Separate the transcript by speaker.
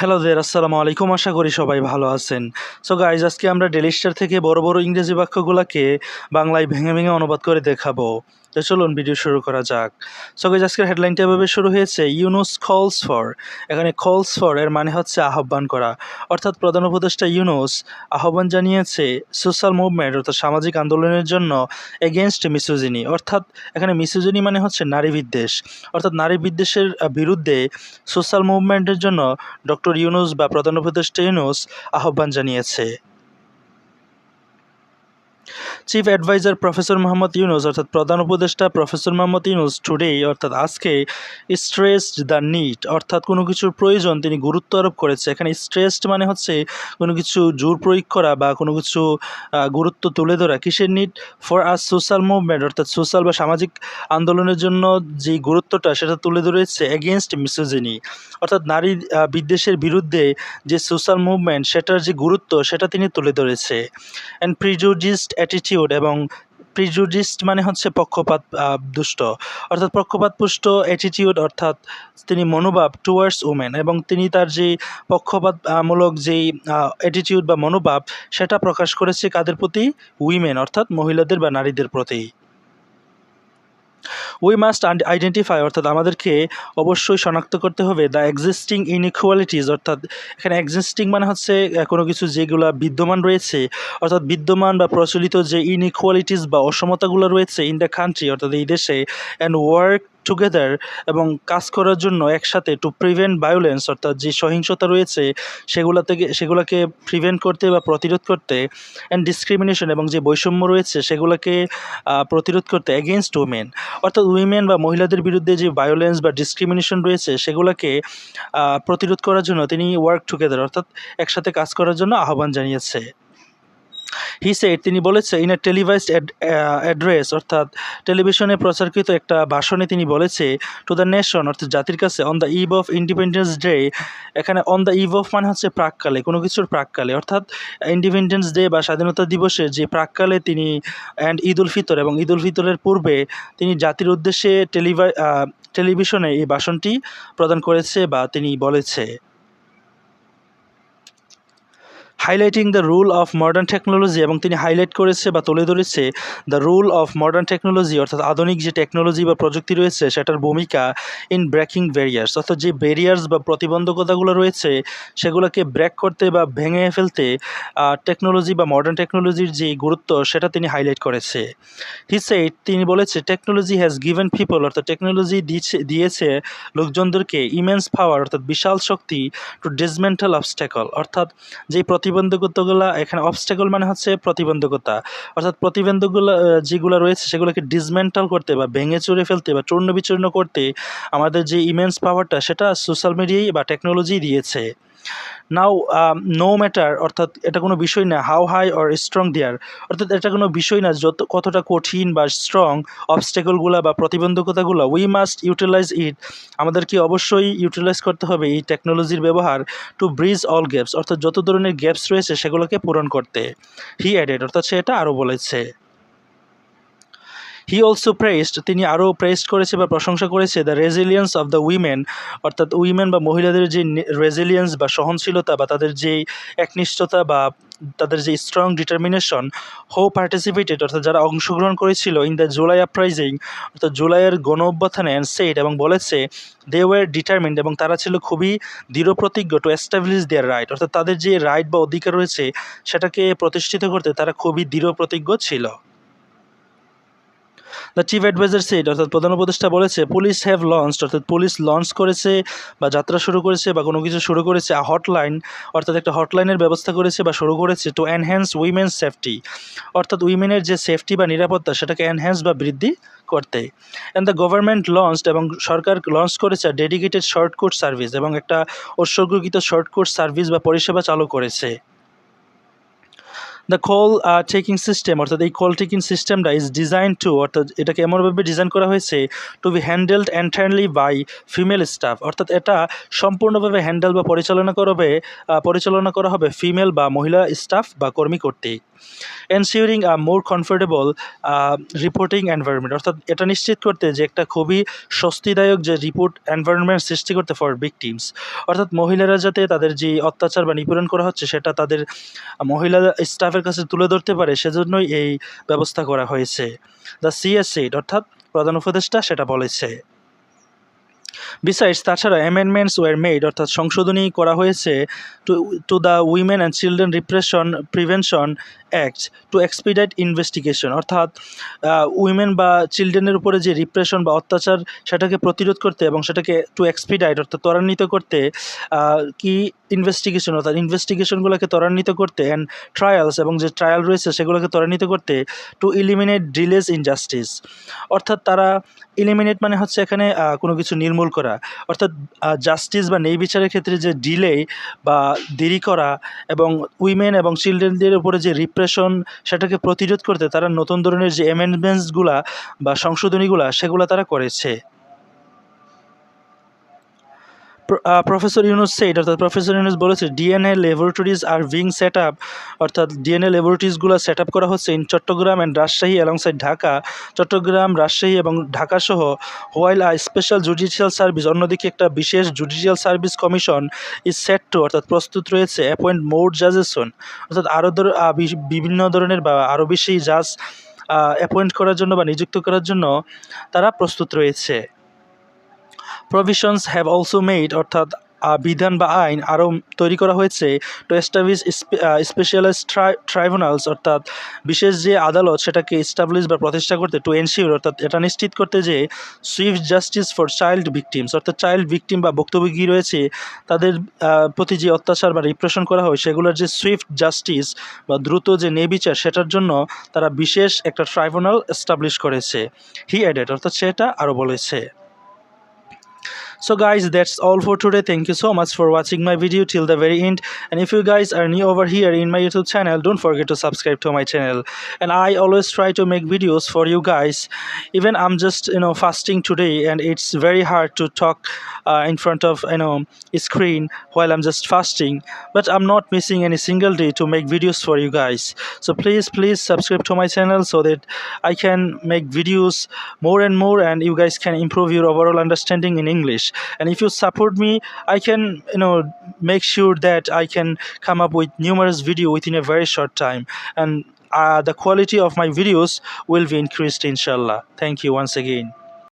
Speaker 1: Hello দের আসসালামু আলাইকুম, আশা করি সবাই ভালো আছেন। সো গাইজ আজকে আমরা ডেলিস্টার থেকে বড় বড় ইংরেজি বাক্যগুলোকে বাংলায় ভেঙে ভেঙে অনুবাদ করে দেখাবো। তো চলুন ভিডিও শুরু করা যাক। সো গাইজ আজকের হেডলাইনটা এভাবে শুরু হয়েছে ইউনুস কলস ফর এখানে কলস ফর এর মানে হচ্ছে আহ্বান করা। অর্থাৎ প্রধান উপদেষ্টা ইউনুস আহ্বান জানিয়েছে সোশ্যাল মুভমেন্ট অর্থাৎ সামাজিক আন্দোলনের জন্য এগেনস্ট মিসোজিনি অর্থাৎ এখানে মিসোজিনি মানে হচ্ছে নারী বিদ্বেষ। অর্থাৎ নারী বিদ্বেষের বিরুদ্ধে সোশ্যাল মুভমেন্টের জন্য ডক্টর ইউনুস বা প্রধান উপদেষ্টা ইউনুস আহ্বান জানিয়েছে। Chief adviser professor Mohammad Yunus অর্থাৎ প্রধান উপদেষ্টা প্রফেসর মোহাম্মদ ইউনুস টুডে অর্থাৎ আজকে স্ট্রেসড দ্য নিড অর্থাৎ কোনো কিছুর প্রয়োজন তিনি গুরুত্ব আরোপ করেছে। এখানে স্ট্রেসড মানে হচ্ছে কোনো কিছু জোর প্রয়োগ করা বা কোনো কিছু গুরুত্ব তুলে ধরা। কিসের need for us social movement অর্থাৎ সোশ্যাল বা সামাজিক আন্দোলনের জন্য যে গুরুত্বটা সেটা তুলে ধরেছে এগেনস্ট মিসোজিনি অর্থাৎ নারী বিদ্বেষের বিরুদ্ধে যে সোশ্যাল মুভমেন্ট সেটার যে গুরুত্ব সেটা তিনি তুলে ধরেছে। অ্যান্ড প্রিজুডিস্ট অ্যাটিটিউড এবং প্রিজুডিস্ট মানে হচ্ছে পক্ষপাত দুষ্ট। অর্থাৎ পক্ষপাতপুষ্ট অ্যাটিটিউড অর্থাৎ তিনি মনোভাব টুয়ার্ডস উমেন এবং তিনি তার যে পক্ষপাতমূলক যেই অ্যাটিটিউড বা মনোভাব, সেটা প্রকাশ করেছে কাদের প্রতি? উইমেন অর্থাৎ মহিলাদের বা নারীদের প্রতি। উই মাস্ট আইডেন্টিফাই অর্থাৎ আমাদেরকে অবশ্যই শনাক্ত করতে হবে দ্য এক্সিস্টিং ইনইকুয়ালিটিস অর্থাৎ এখানে এক্সিস্টিং মানে হচ্ছে কোনো কিছু যেগুলো বিদ্যমান রয়েছে, অর্থাৎ বিদ্যমান বা প্রচলিত যে ইনইকুয়ালিটিস বা অসমতাগুলো রয়েছে ইন দ্য কান্ট্রি অর্থাৎ এই দেশে অ্যান্ড ওয়ার্ক টুগেদার এবং কাজ করার জন্য একসাথে টু প্রিভেন্ট ভায়োলেন্স অর্থাৎ যে সহিংসতা রয়েছে, সেগুলো থেকে, সেগুলোকে প্রিভেন্ট করতে বা প্রতিরোধ করতে অ্যান্ড ডিসক্রিমিনেশন এবং যে বৈষম্য রয়েছে, সেগুলোকে প্রতিরোধ করতে এগেনস্ট উমেন অর্থাৎ উইমেন বা মহিলাদের বিরুদ্ধে যে ভায়োলেন্স বা ডিসক্রিমিনেশন রয়েছে, সেগুলোকে প্রতিরোধ করার জন্য তিনি ওয়ার্ক টুগেদার অর্থাৎ একসাথে কাজ করার জন্য আহ্বান জানিয়েছে। হি সেড তিনি বলেছে ইন এ টেলিভাইজড অ্যাড্রেস অর্থাৎ টেলিভিশনে প্রচারকৃত একটা ভাষণে তিনি বলেছে টু দ্য নেশন অর্থাৎ জাতির কাছে on the eve of independence day এখানে অন দ্য ইভ অফ মানে হচ্ছে প্রাককালে, কোনো কিছুর প্রাককালে, অর্থাৎ ইন্ডিপেন্ডেন্স ডে বা স্বাধীনতা দিবসের যে প্রাককালে তিনি অ্যান্ড ঈদ উল ফিতর এবং ঈদ উল ফিতরের পূর্বে তিনি জাতির উদ্দেশ্যে টেলিভাই টেলিভিশনে এই ভাষণটি প্রদান করেছে বা তিনি বলেছে। Highlighting the rule of modern technology এবং তিনি হাইলাইট করেছে বা তুলে ধরেছে the rule of modern technology অর্থাৎ আধুনিক যে টেকনোলজি বা প্রযুক্তি রয়েছে, সেটার ভূমিকা ইন ব্রেকিং ব্যারিয়ার্স অর্থাৎ যে ব্যারিয়ার্স বা প্রতিবন্ধকতাগুলো রয়েছে, সেগুলোকে ব্রেক করতে বা ভেঙে ফেলতে টেকনোলজি বা মডার্ন টেকনোলজির যে গুরুত্ব, সেটা তিনি হাইলাইট করেছে। হি সেইড তিনি বলেছে টেকনোলজি হ্যাজ গিভেন পিপল অর্থাৎ টেকনোলজি দিয়েছে লোকজনদেরকে ইমেন্স পাওয়ার অর্থাৎ বিশাল শক্তি টু ডিসমেন্টাল অবস্ট্যাকল অর্থাৎ যে প্রতিবন্ধকতাগুলো, এখানে অবস্টেকল মানে হচ্ছে প্রতিবন্ধকতা। অর্থাৎ প্রতিবন্ধকগুলো যেগুলো রয়েছে, সেগুলোকে ডিসমেন্টাল করতে বা ভেঙে চুরে ফেলতে বা চূর্ণ বিচূর্ণ করতে আমাদের যে ইমেন্স পাওয়ারটা সেটা সোশ্যাল মিডিয়াই বা টেকনোলজি দিয়েছে। নাও নো ম্যাটার অর্থাৎ এটা কোনো বিষয় না how high or strong their অর্থাৎ এটা কোনো বিষয় না, যত, কতটা কঠিন বা স্ট্রং অবস্টেকলগুলো বা প্রতিবন্ধকতাগুলো উই মাস্ট ইউটিলাইজ ইট আমাদেরকে অবশ্যই ইউটিলাইজ করতে হবে এই টেকনোলজির ব্যবহার টু ব্রিজ অল গ্যাপস অর্থাৎ যত ধরনের গ্যাপস রয়েছে সেগুলোকে পূরণ করতে। হি অ্যাডেড অর্থাৎ সে এটা আরও বলেছে। হি অলসো প্রেসড তিনি আরও প্রেসড করেছে বা প্রশংসা করেছে the resilience of the women অর্থাৎ উইমেন বা মহিলাদের যে রেজিলিয়েন্স বা সহনশীলতা বা তাদের যে একনিষ্ঠতা বা তাদের যে স্ট্রং ডিটারমিনেশন হো পার্টিসিপেটেড অর্থাৎ যারা অংশগ্রহণ করেছিল ইন দ্য জুলাই আপরাইজিং অর্থাৎ জুলাইয়ের গণ অভ্যুত্থানে অ্যান্ড সেট এবং বলেছে দে ওয়ার ডিটারমিন্ড এবং তারা ছিল খুবই দৃঢ় প্রতিজ্ঞ টু এস্টাবলিশ দেয়ার রাইট অর্থাৎ তাদের যে রাইট বা অধিকার রয়েছে, সেটাকে প্রতিষ্ঠিত করতে তারা খুবই দৃঢ় প্রতিজ্ঞ ছিল। দ্য চিফ অ্যাডভাইজার সেট অর্থাৎ প্রধান উপদেষ্টা বলেছে পুলিশ হ্যাভ লঞ্চ অর্থাৎ পুলিশ লঞ্চ করেছে বা যাত্রা শুরু করেছে বা কোনো কিছু শুরু করেছে হটলাইন অর্থাৎ একটা হটলাইনের ব্যবস্থা করেছে বা শুরু করেছে টু এনহ্যান্স উইমেন সেফটি অর্থাৎ উইমেনের যে সেফটি বা নিরাপত্তা, সেটাকে এনহ্যান্স বা বৃদ্ধি করতে। অ্যান্ড দ্য গভর্নমেন্ট লঞ্চড এবং সরকার লঞ্চ করেছে ডেডিকেটেড শর্ট সার্ভিস এবং একটা উৎসর্গকৃত শর্ট সার্ভিস বা পরিষেবা চালু করেছে। দ্য কল টেকিং সিস্টেম অর্থাৎ এই কল টেকিং সিস্টেমটা ইজ ডিজাইন টু অর্থাৎ এটাকে এমনভাবে ডিজাইন করা হয়েছে to be handled entirely by female staff অর্থাৎ এটা সম্পূর্ণভাবে হ্যান্ডেল বা পরিচালনা করবে পরিচালনা করা হবে ফিমেল বা মহিলা স্টাফ বা কর্মী কর্তৃক ensuring a more comfortable reporting environment অর্থাৎ এটা নিশ্চিত করতে যে একটা খুবই স্বস্তিদায়ক যে রিপোর্ট এনভায়রনমেন্ট সৃষ্টি করতে ফর ভিকটিমস অর্থাৎ মহিলারা যাতে তাদের যে অত্যাচার বা নিপীড়ন করা হচ্ছে, সেটা তাদের মহিলা স্টাফের কাছে তুলে ধরতে পারে, সেজন্যই এই ব্যবস্থা করা হয়েছে। দ্য সিএসএইড অর্থাৎ প্রধান উপদেষ্টা সেটা বলেছে। বিসাইডস তাছাড়া অ্যামেন্ডমেন্টস ওয়ার মেড অর্থাৎ সংশোধনী করা হয়েছে to to the women and children repression prevention act to expedite investigation অর্থাৎ উইমেন বা চিলড্রেনের উপরে যে রিপ্রেশন বা অত্যাচার সেটাকে প্রতিরোধ করতে এবং সেটাকে টু এক্সপিডাইট অর্থাৎ ত্বরান্বিত করতে কি ইনভেস্টিগেশন অর্থাৎ ইনভেস্টিগেশনগুলোকে ত্বরান্বিত করতে অ্যান্ড ট্রায়ালস এবং যে ট্রায়াল রয়েছে সেগুলোকে ত্বরান্বিত করতে to eliminate delays in justice অর্থাৎ তারা ইলিমিনেট মানে হচ্ছে এখানে কোনো কিছু নির্মূল করা। অর্থাৎ জাস্টিস বা নেই বিচারের ক্ষেত্রে যে ডিলে বা দেরি করা এবং উইমেন এবং চিলড্রেনদের উপরে যে রিপ্রেশন সেটাকে প্রতিরোধ করতে তারা নতুন ধরনের যে অ্যামেন্ডমেন্টসগুলা বা সংশোধনীগুলা সেগুলো তারা করেছে। প্রফেসর ইউনুস সেইড অর্থাৎ প্রফেসর ইউনুস বলেছে DNA laboratories are being set up অর্থাৎ ডিএনএ ল্যাবরেটরিজগুলো সেট আপ করা হচ্ছে in Chattogram and Rajshahi alongside Dhaka Chattogram Rajshahi এবং ঢাকা সহ while a special judicial service অন্যদিকে একটা বিশেষ judicial service commission is set to অর্থাৎ প্রস্তুত রয়েছে অ্যাপয়েন্ট মোর জাজেসন অর্থাৎ আরও বিভিন্ন ধরনের বা আরও বেশি জাজ অ্যাপয়েন্ট করার জন্য বা নিযুক্ত করার জন্য তারা প্রস্তুত রয়েছে। প্রভিশনস হ্যাভ অলসো মেড অর্থাৎ বিধান বা আইন আরও তৈরি করা হয়েছে টু এস্টাবলিশ স্পেশালাইজ ট্রাইব্যুনালস অর্থাৎ, বিশেষ যে আদালত সেটাকে এস্টাবলিশ বা প্রতিষ্ঠা করতে টু এনশিওর অর্থাৎ, এটা নিশ্চিত করতে যে swift justice for child victims অর্থাৎ চাইল্ড ভিকটিম বা ভুক্তভোগী রয়েছে, তাদের প্রতি যে অত্যাচার বা রিপ্রেশন করা হয়, সেগুলোর যে সুইফট জাস্টিস বা দ্রুত যে ন্যায় বিচার, সেটার জন্য তারা বিশেষ একটা ট্রাইব্যুনাল এস্টাবলিশ করেছে। হি অ্যাডেড অর্থাৎ, সেটা আরও বলেছে। So guys that's all for today. Thank you so much for watching my video till the very end. And if you guys are new over here in my youtube channel don't forget to subscribe to my channel. And I always try to make videos for you guys. Even I'm just you know fasting today and it's very hard to talk uh, in front of you know screen while I'm just fasting. But I'm not missing any single day to make videos for you guys. So please please subscribe to my channel so that I can make videos more and more and you guys can improve your overall understanding in English and if you support me I can you know make sure that I can come up with numerous video within a very short time. And uh, the quality of my videos will be increased inshallah. Thank you once again